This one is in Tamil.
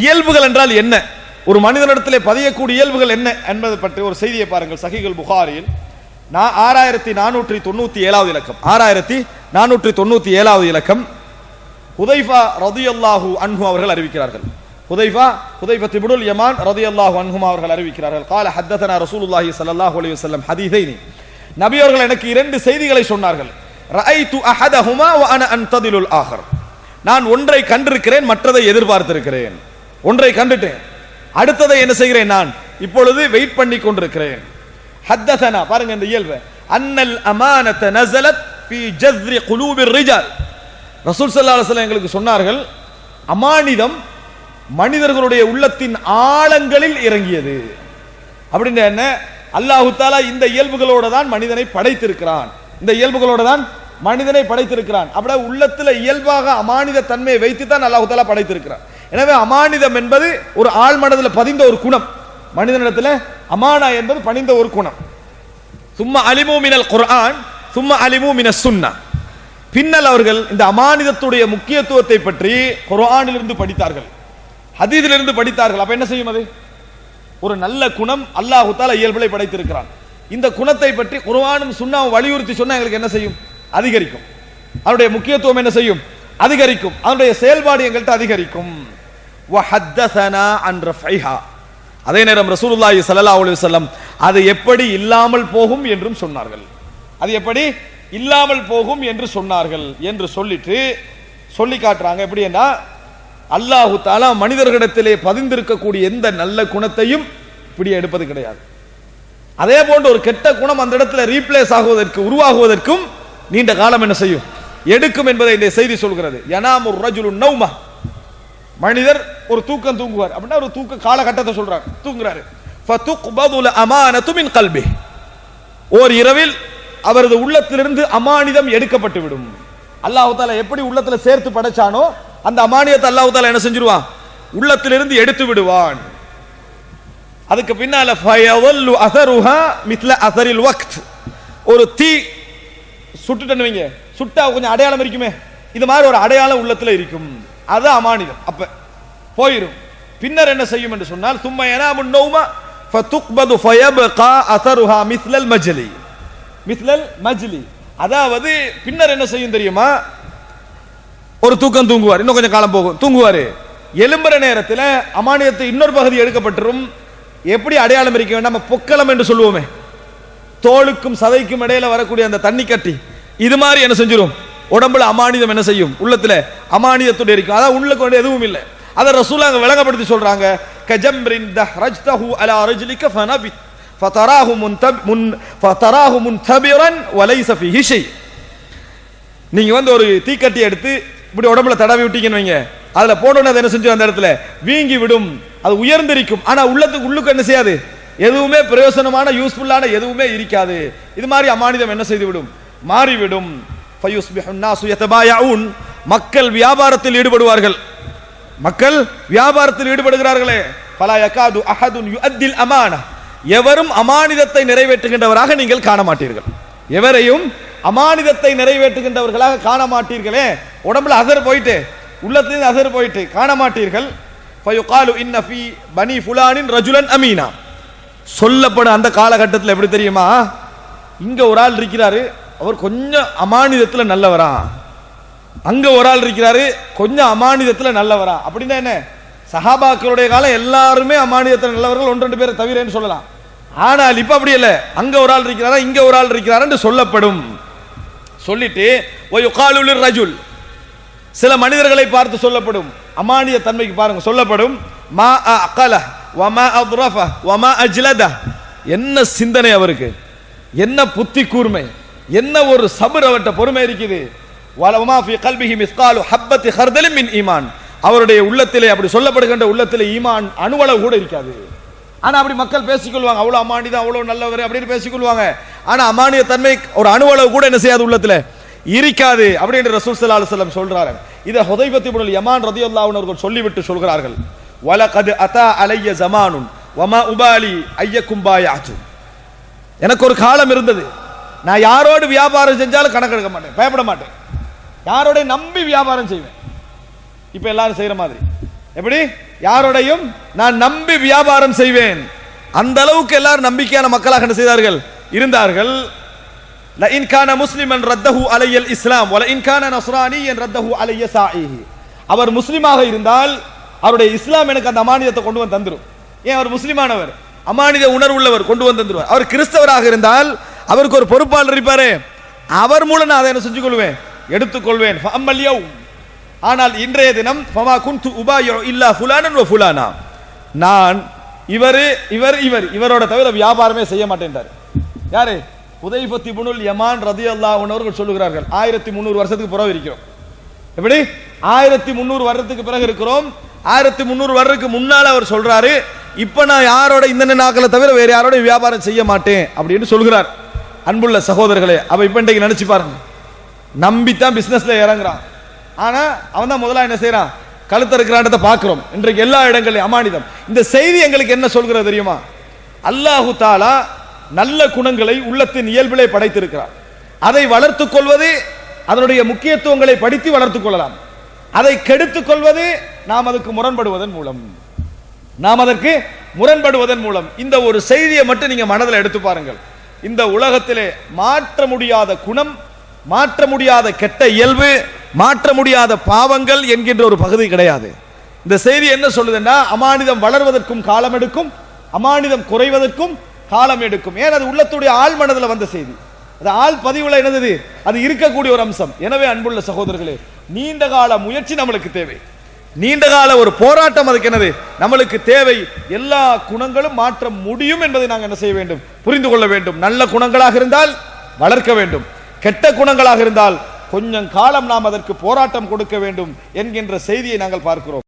இயல்புகள் என்றால் என்ன? ஒரு மனிதனிடத்திலே பதியக்கூடிய இயல்புகள் என்ன என்பதை பற்றி ஒரு செய்தியை பாருங்கள். சகிகள் புகாரில் நான் ஆறாயிரத்தி நானூற்றி தொண்ணூத்தி ஏழாவது இலக்கம். ஆறாயிரத்தி நானூற்றி தொண்ணூத்தி ஏழாவது இலக்கம். ஹுதைஃபா ரதியல்லாஹு அன்ஹு அவர்கள் அறிவிக்கிறார்கள். ஹுதைஃபா ஹுதைஃபா திபுடுல் யமான் ரதியல்லாஹு அன்ஹும் அவர்கள் அறிவிக்கிறார்கள். கால ஹத்தனா ரசூலுல்லாஹி ஸல்லல்லாஹு அலி வல்லம் ஹதீதைனி நபி அவர்கள் எனக்கு இரண்டு செய்திகளை சொன்னார்கள். ரஐது அஹதஹுமா வ அன அன்ததிலுல் ஆஹர். நான் ஒன்றை கண்டிருக்கிறேன் மற்றதை எதிர்பார்த்திருக்கிறேன். ஒன்றை கண்டுட்டேன். அடுத்ததை என்ன செய்கிறேன் நான்? இப்பொழுது வெயிட் பண்ணி கொண்டிருக்கிறேன். ஹத்தசனா பாருங்க இந்த இயல்பு. அன்னல் அமானத நஸலத் ஃபீ ஜஸ்ரி குலூபிர் ரிஜால். ரசூல் ஸல்லல்லாஹு அலைஹி வஸல்லம் எங்களுக்கு சொன்னார்கள் அமானிதம் மனிதர்களுடைய உள்ளத்தின் ஆழங்களில் இறங்கியது. அப்படின்னு என்ன? அல்லாஹு தாலா இந்த இயல்புகளோட தான் மனிதனை படைத்திருக்கிறான். இந்த இயல்புகளோட தான் மனிதனை படைத்திருக்கிறான். அப்படியே உள்ளத்துல இயல்பாக அமானித தன்மையை வைத்து தான் அல்லாஹு தாலா படைத்திருக்கிறான். எனவே அமானிதம் என்பது ஒரு ஆழ்மனதில் பதிந்த ஒரு குணம். மனிதனிடத்துல அமானா என்பது பணிந்த ஒரு குணம். சும்மா அலிமு மினல் குர்ஆன் சும்மா அலிமு மின சுன்னா. பின்னல் அவர்கள் இந்த அமானிதத்துடைய முக்கியத்துவத்தை பற்றி குர்ஆனிலிருந்து படித்தார்கள். ஹதீதிலிருந்து படித்தார்கள். அப்ப என்ன செய்யும் அது? ஒரு நல்ல குணம் அல்லாஹு தாலா இயல்புலை படைத்திருக்கிறான். இந்த குணத்தை பற்றி குர்ஆனும் சுண்ணாவும் வலியுறுத்தி சொன்னா எங்களுக்கு என்ன செய்யும்? அதிகரிக்கும். அதனுடைய முக்கியத்துவம் என்ன செய்யும்? அதிகரிக்கும். அதனுடைய செயல்பாடு எங்கள்கிட்ட அதிகரிக்கும். அதே நேரம் ரசூலுல்லாஹி ஸல்லல்லாஹு அலைஹி வஸல்லம் அது எப்படி இல்லாமல் போகும் என்றும் சொன்னார்கள். அது எப்படி? இல்லாமல் போகும் என்று சொன்னார்கள் என்று சொல்லிட்டு சொல்லி காட்டுறாங்க. எப்படின்னா அல்லாஹு தாலா மனிதர்களிடத்திலே பதிந்திருக்கக்கூடிய எந்த நல்ல குணத்தையும் இப்படி எடுப்பது கிடையாது. அதே போன்ற ஒரு கெட்ட குணம் அந்த இடத்துல ரீப்ளேஸ் ஆகுவதற்கு உருவாகுவதற்கும் நீண்ட காலம் என்ன செய்யும்? எடுக்கும் என்பதை இந்த செய்தி சொல்கிறது. யனாமுர் ரஜுலு நௌமா. மனிதர் ஒரு தூக்கம் தூங்குவார். அப்படின்னா ஒரு தூக்க காலகட்டத்தை சொல்றார் தூங்குறாரு. ஃபதுக்பதுல் கல்வி ஓர் இரவில் அவரது உள்ளத்திலிருந்து அமானிதம் எடுக்கப்பட்டு விடும். அல்லாஹால எப்படி உள்ளத்துல சேர்த்து படைச்சானோ அந்த அமானியத்தை அல்லாஹால என்ன செஞ்சிருவான்? உள்ளத்திலிருந்து எடுத்து விடுவான். அதுக்கு பின்னால அசருஹா மித்ல அசரில் வக்த். ஒரு தீ சுட்டுட்டேன்னு சுட்டா கொஞ்சம் அடையாளம் இருக்குமே. இது மாதிரி ஒரு அடையாளம் உள்ளத்துல இருக்கும். அது அமானிதம். அப்ப போயிடும் பின்னர் என்ன செய்யும் என்று சொன்னால் சும்மா எனாமுன் நௌமா ஃபதுக்பது ஃபயபகா அசருஹா மித்லல் மஜ்லி. மித்லல் மஜ்லி. அதாவது பின்னர் என்ன செய்யும் தெரியுமா? ஒரு தூக்கம் தூங்குவார். இன்னும் கொஞ்சம் காலம் போகும். தூங்குவாரு. எலும்புற நேரத்தில் அமானியத்தை இன்னொரு பகுதி எடுக்கப்பட்டிரும். எப்படி அடையாளம் இருக்க வேண்டாம்? நம்ம பொக்களம் என்று சொல்லுவோமே. தோலுக்கும் சதைக்கும் இடையில வரக்கூடிய அந்த தண்ணி கட்டி இது மாதிரி என்ன செஞ்சிரும்? உடம்புல அமானிதம் என்ன செய்யும்? உள்ளத்துல அமானிதத்துடன் இருக்கும். அதான் உள்ள கொண்டு எதுவும் இல்லை. அதை ரசூலா அங்கே விளங்கப்படுத்தி சொல்றாங்க. கஜம்ரின் தஹ்ரஜ்தஹு அலா ரஜ்லிக ஃபனபித் ஃபதராஹு முன்தப் முன் ஃபதராஹு முன்தபிரன் வலைஸ ஃபீஹி ஷை நீங்க வந்து ஒரு தீக்கட்டி எடுத்து இப்படி உடம்புல தடவி விட்டீங்கன்னு வைங்க. அதில் போட்டோன்னு அதை என்ன செஞ்சு அந்த இடத்துல? வீங்கி விடும். அது உயர்ந்திருக்கும். ஆனால் உள்ளத்துக்கு உள்ளுக்கு என்ன செய்யாது? எதுவுமே பிரயோசனமான யூஸ்ஃபுல்லான எதுவுமே இருக்காது. இது மாதிரி அமானிதம் என்ன செய்து விடும்? மாறிவிடும். மக்கள் வியாபாரத்தில் ஈடுபடுவார்கள். மக்கள் வியாபாரத்தில் ஈடுபடுகிறார்களே. பலா யகாது அஹதுன் யுஅத்தில் அமானா எவரும் அமானிதத்தை நிறைவேற்றுகின்றவராக நீங்கள் காண மாட்டீர்கள் எவரையும் அமானிதத்தை நிறைவேற்றுகின்றவர்களாக காண மாட்டீர்களே உடம்புல அசர் போயிட்டு உள்ளத்திலிருந்து அசர் போயிட்டு காண மாட்டீர்கள் ஃபயுகாலு இன்ன ஃபி பனி ஃபுலானின் ரஜுலன் அமீனா சொல்லப்படும் அந்த காலகட்டத்தில் எப்படி தெரியுமா? இங்கே ஒரு ஆள் இருக்கிறாரு. அவர் கொஞ்சம் அமானிதத்துல நல்லவரா. அங்க ஒரு ஆள் இருக்கிறாரு கொஞ்சம் அமானிதத்துல நல்லவரா. அப்படின்னா என்ன? சஹாபாக்களுடைய காலம் எல்லாருமே அமானிதத்துல நல்லவர்கள் ஒன்று ரெண்டு பேரை தவிரன்னு சொல்லலாம். ஆனால் இப்ப அப்படி இல்லை. அங்க ஒரு ஆள் இருக்கிறாரா இங்க ஒரு ஆள் இருக்கிறாரா சொல்லப்படும். சொல்லிட்டு ஒயுகாலுலிர் ரஜுல் சில மனிதர்களை பார்த்து சொல்லப்படும். அமானிய தன்மைக்கு பாருங்க சொல்லப்படும். மா அகல வமா அத்ரஃப வமா அஜ்லத. என்ன சிந்தனை அவருக்கு? என்ன புத்தி கூர்மை? என்ன ஒரு சபர் அவர்கிட்ட பொறுமை இருக்குது? வலமா ஃபி கல்பிஹி மிஸ்காலு ஹப்பத்தி ஹர்தலின் மின் ஈமான். அவருடைய உள்ளத்திலே அப்படி சொல்லப்படுகின்ற உள்ளத்திலே ஈமான் அணுவளவு கூட இருக்காது. ஆனா அப்படி மக்கள் பேசிக்கொள்வாங்க அவ்வளவு அமானிதான் அவ்வளவு நல்லவர் அப்படின்னு பேசிக்கொள்வாங்க. ஆனா அமானிய தன்மை ஒரு அணுவளவு கூட என்ன செய்யாது உள்ளத்துல? இருக்காது அப்படின்னு ரசூல் சல்லா அலைஹி சொல்றாரு. இதை ஹுதைபத்தி இப்னுல் யமான் ரதி அன்ஹு அவர்கள் சொல்லிவிட்டு சொல்கிறார்கள். வலகத் அதா அலைய ஜமானுன் வமா உபாலி ஐயக்கும் பாயாத்து. எனக்கு ஒரு காலம் இருந்தது. நான் யாரோடு வியாபாரம் செஞ்சாலும் கணக்கெடுக்க மாட்டேன் பயப்பட மாட்டேன். யாரோட நம்பி வியாபாரம் செய்வேன். இப்ப எல்லாரும் செய்யற மாதிரி. எப்படி? யாரோடையும் நான் நம்பி வியாபாரம் செய்வேன். அந்த அளவுக்கு எல்லாரும் நம்பிக்கையான மக்களாக என்ன செய்தார்கள்? இருந்தார்கள். லஇன் கான முஸ்லிமன் ரத்தஹு அலையல் இஸ்லாம் ஒல இன் கான நஸ்ரானியன் ரத்தஹு அலைய சாயிஹி அவர் முஸ்லீமாக இருந்தால் அவருடைய இஸ்லாம் எனக்கு அந்த அமானியத்தை கொண்டு வந்து தந்துரும். ஏன்? அவர் முஸ்லிமானவர். அமானித உணர்வுள்ளவர் கொண்டு வந்து தந்துருவார். அவர் கிறிஸ்தவராக இருந்தால் அவருக்கு ஒரு பொறுப்பாளர் இருப்பாரு. அவர் மூலம் நான் அதை என்ன செஞ்சு கொள்வேன் எடுத்துக்கொள்வேன் ஆனால் இன்றைய தினம் ஃபமா குன்து உபாயோ இல்லா ஃபுலானன் ஃபுலானா. நான் இவரு இவர் இவர் இவரோட தவிர வியாபாரமே செய்ய மாட்டேன்றார். யாரு? உதைபத்தி புனுல் யமான் ரதி அவர்கள் சொல்லுகிறார்கள். ஆயிரத்தி முந்நூறு வருஷத்துக்கு பிறகு இருக்கிறோம். எப்படி? ஆயிரத்தி முந்நூறு வருடத்துக்கு பிறகு இருக்கிறோம். ஆயிரத்தி முந்நூறு வருடத்துக்கு முன்னால் அவர் சொல்றாரு இப்போ நான் யாரோட இந்த நாக்களை தவிர வேறு யாரோட வியாபாரம் செய்ய மாட்டேன் அப்படின்னு சொல்கிறார். அன்புள்ள சகோதரர்களே அவ இப்ப இன்றைக்கு நினைச்சு பாருங்க. நம்பித்தான் பிசினஸ்ல இறங்குறான். ஆனா அவன் தான் முதலாக என்ன செய்யறான் கழுத்த இருக்கிறான்றதை பார்க்குறோம். இன்றைக்கு எல்லா இடங்களையும் அமானிதம். இந்த செய்தி எங்களுக்கு என்ன சொல்கிறது தெரியுமா? அல்லாஹு தாலா நல்ல குணங்களை உள்ளத்தின் இயல்பிலே படைத்திருக்கிறார் அதை வளர்த்துக் கொள்வது அதனுடைய முக்கியத்துவங்களை படித்து வளர்த்துக் கொள்ளலாம். அதை கெடுத்துக் கொள்வது நாம் அதுக்கு முரண்படுவதன் மூலம். நாம் அதற்கு முரண்படுவதன் மூலம். இந்த ஒரு செய்தியை மட்டும் நீங்க மனதில் எடுத்து பாருங்கள். இந்த உலகத்திலே மாற்ற முடியாத குணம் மாற்ற முடியாத கெட்ட இயல்பு மாற்ற முடியாத பாவங்கள் என்கின்ற ஒரு பகுதி கிடையாது. இந்த செய்தி என்ன சொல்லுதுன்னா அமானிதம் வளர்வதற்கும் காலம் எடுக்கும் அமானிதம் குறைவதற்கும் காலம் எடுக்கும். ஏன்? அது உள்ளத்துடைய ஆழ் மனதில் வந்த செய்தி. அது ஆள் பதிவுல என்னது அது இருக்கக்கூடிய ஒரு அம்சம். எனவே அன்புள்ள சகோதரர்களே நீண்ட கால முயற்சி நம்மளுக்கு தேவை. நீண்ட கால ஒரு போராட்டம் அதுக்கு என்னது? நம்மளுக்கு தேவை எல்லா குணங்களும் மாற்ற முடியும் என்பதை நாங்கள் என்ன செய்ய வேண்டும்? புரிந்து கொள்ள வேண்டும். நல்ல குணங்களாக இருந்தால் வளர்க்க வேண்டும். கெட்ட குணங்களாக இருந்தால் கொஞ்சம் காலம் நாம் அதற்கு போராட்டம் கொடுக்க வேண்டும் என்கின்ற செய்தியை நாங்கள் பார்க்கிறோம்.